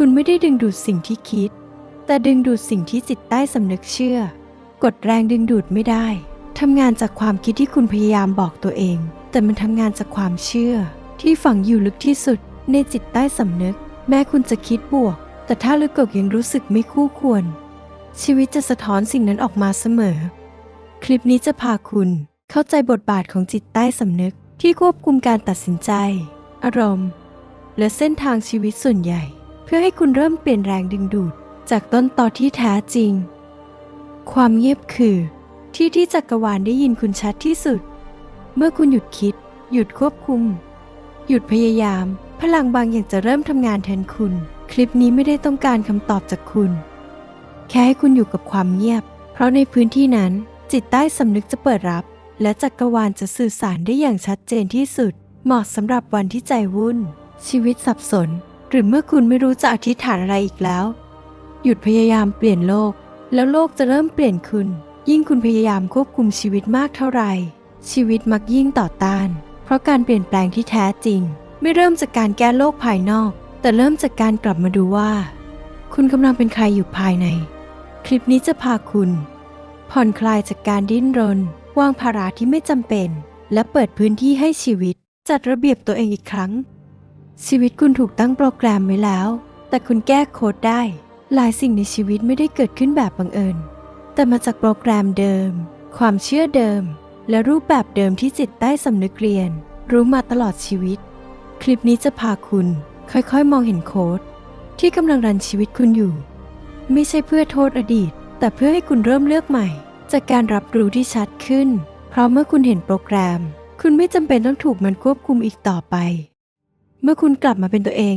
คุณไม่ได้ดึงดูดสิ่งที่คิด แต่ดึงดูดสิ่งที่จิตใต้สำนึกเชื่อ กดแรงดึงดูดไม่ได้ทำงานจากความคิดที่คุณพยายามบอกตัวเอง แต่มันทำงานจากความเชื่อ ที่ฝังอยู่ลึกที่สุด ในจิตใต้สำนึก แม้คุณจะคิดบวก แต่ถ้าลึกกยังรู้สึกไม่คู่ควร ชีวิตจะสะท้อนสิ่งนั้นออกมาเสมอ คลิปนี้จะพาคุณเข้าใจบทบาทของจิตใต้สำนึก ที่ควบคุมการตัดสินใจ อารมณ์ และเส้นทางชีวิตส่วนใหญ่ เพื่อให้คุณเริ่มเปลี่ยนแรงดึงดูดจากต้นตอที่แท้จริง ความเงียบคือ ที่ที่จักรวาลได้ยินคุณชัดที่สุด เมื่อคุณหยุดคิด หยุดควบคุม หยุดพยายาม พลังบางอย่างจะเริ่มทำงานแทนคุณ คลิปนี้ไม่ได้ต้องการคำตอบจากคุณ แค่ให้คุณอยู่กับความเงียบ เพราะในพื้นที่นั้น จิตใต้สำนึกจะเปิดรับ และจักรวาลจะสื่อสารได้อย่างชัดเจนที่สุด เหมาะสำหรับวันที่ใจวุ่น ชีวิตสับสน หรือเมื่อคุณไม่รู้จะอธิษฐานอะไรอีกแล้ว หยุดพยายามเปลี่ยนโลก แล้วโลกจะเริ่มเปลี่ยนคุณ ยิ่งคุณพยายามควบคุมชีวิตมากเท่าไหร่ ชีวิตมักยิ่งต่อต้าน เพราะการเปลี่ยนแปลงที่แท้จริง ไม่เริ่มจากการแก้โลกภายนอก แต่เริ่มจากการกลับมาดูว่า คุณกำลังเป็นใครอยู่ภายใน คลิปนี้จะพาคุณ ผ่อนคลายจากการดิ้นรน วางภาระที่ไม่จำเป็น และเปิดพื้นที่ให้ชีวิต จัดระเบียบตัวเองอีกครั้ง ชีวิตคุณถูกตั้งโปรแกรมไว้แล้ว แต่คุณแก้โค้ดได้ หลายสิ่งในชีวิตไม่ได้เกิดขึ้นแบบบังเอิญ แต่มาจากโปรแกรมเดิม ความเชื่อเดิม และรูปแบบเดิมที่จิตใต้สำนึกเรียน รู้มาตลอดชีวิต คลิปนี้จะพาคุณค่อยๆ มองเห็นโค้ดที่กำลังรันชีวิตคุณอยู่ ไม่ใช่เพื่อโทษอดีต แต่เพื่อให้คุณเริ่มเลือกใหม่ จากการรับรู้ที่ชัดขึ้น เพราะเมื่อคุณเห็นโปรแกรม คุณไม่จำเป็นต้องถูกมันควบคุมอีกต่อไป เมื่อคุณกลับมาเป็นตัวเอง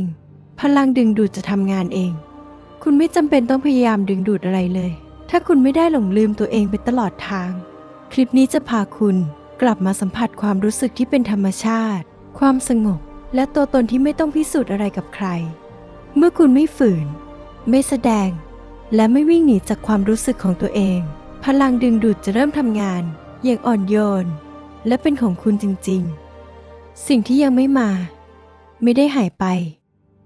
พลังดึงดูดจะทำงานเอง คุณไม่จำเป็นต้องพยายามดึงดูดอะไรเลย ถ้าคุณไม่ได้หลงลืมตัวเองไปตลอดทาง คลิปนี้จะพาคุณกลับมาสัมผัสความรู้สึกที่เป็นธรรมชาติ ความสงบ และตัวตนที่ไม่ต้องพิสูจน์อะไรกับใคร เมื่อคุณไม่ฝืน ไม่แสดง และไม่วิ่งหนีจากความรู้สึกของตัวเอง พลังดึงดูดจะเริ่มทำงาน อย่างอ่อนโยน และเป็นของคุณจริงๆ สิ่งที่ยังไม่มา ไม่ได้หายไป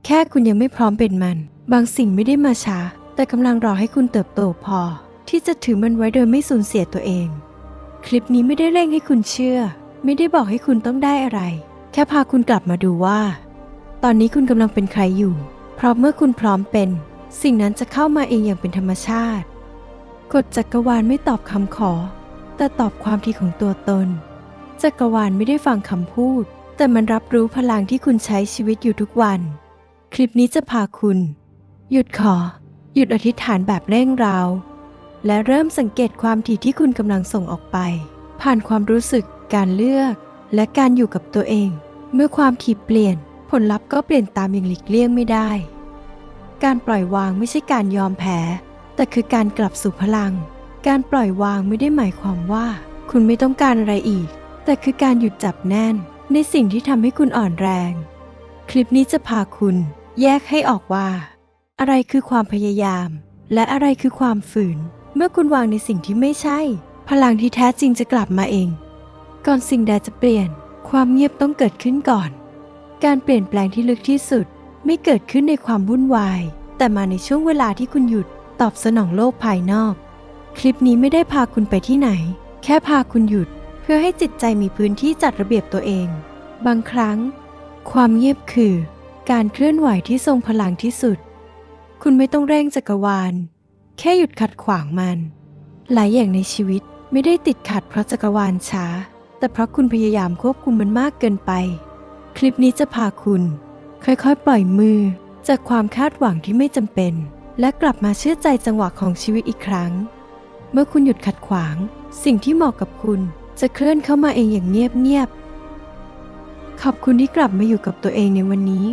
แค่คุณยังไม่พร้อมเป็นมัน บางสิ่งไม่ได้มาช้า แต่กำลังรอให้คุณเติบโตพอ ที่จะถือมันไว้โดยไม่สูญเสียตัวเอง คลิปนี้ไม่ได้เร่งให้คุณเชื่อ ไม่ได้บอกให้คุณต้องได้อะไร แค่พาคุณกลับมาดูว่า ตอนนี้คุณกำลังเป็นใครอยู่ เพราะเมื่อคุณพร้อมเป็น สิ่งนั้นจะเข้ามาเองอย่างเป็นธรรมชาติกฎจักรวาลไม่ตอบคำขอ แต่ตอบความที่ของตัวตน จักรวาลไม่ได้ฟังคำพูด แต่มันรับรู้พลังที่คุณใช้ชีวิตอยู่ทุกวัน คลิปนี้จะพาคุณ หยุดขอ หยุดอธิษฐานแบบเร่งราว และเริ่มสังเกตความถี่ที่คุณกำลังส่งออกไป ผ่านความรู้สึก การเลือก และการอยู่กับตัวเอง เมื่อความถี่เปลี่ยน ผลลัพธ์ก็เปลี่ยนตามอย่างหลีกเลี่ยงไม่ได้ การปล่อยวางไม่ใช่การยอมแพ้ แต่คือการกลับสู่พลัง การปล่อยวางไม่ได้หมายความว่า คุณไม่ต้องการอะไรอีก แต่คือการหยุดจับแน่น ในสิ่งที่ทำให้คุณอ่อนแรง คลิปนี้จะพาคุณแยกให้ออกว่า อะไรคือความพยายาม และอะไรคือความฝืน เมื่อคุณวางในสิ่งที่ไม่ใช่ พลังที่แท้จริงจะกลับมาเอง ก่อนสิ่งใดจะเปลี่ยน ความเงียบต้องเกิดขึ้นก่อน การเปลี่ยนแปลงที่ลึกที่สุด ไม่เกิดขึ้นในความวุ่นวาย แต่มาในช่วงเวลาที่คุณหยุดตอบสนองโลกภายนอก คลิปนี้ไม่ได้พาคุณไปที่ไหน แค่พาคุณหยุด เพื่อให้จิตใจมีพื้นที่จัดระเบียบตัวเอง บางครั้ง ความเงียบคือ การเคลื่อนไหวที่ทรงพลังที่สุด คุณไม่ต้องเร่งจักรวาล แค่หยุดขัดขวางมัน หลายอย่างในชีวิตไม่ได้ติดขัดเพราะจักรวาลช้า แต่เพราะคุณพยายามควบคุมมันมากเกินไป คลิปนี้จะพาคุณ ค่อยๆ ปล่อยมือ จากความคาดหวังที่ไม่จำเป็น และกลับมาเชื่อใจจังหวะของชีวิตอีกครั้ง เมื่อคุณหยุดขัดขวาง สิ่งที่เหมาะกับคุณ จะเคลื่อนเข้ามาเองอย่างเงียบๆขอบคุณที่กลับมาอยู่กับตัวเองในวันนี้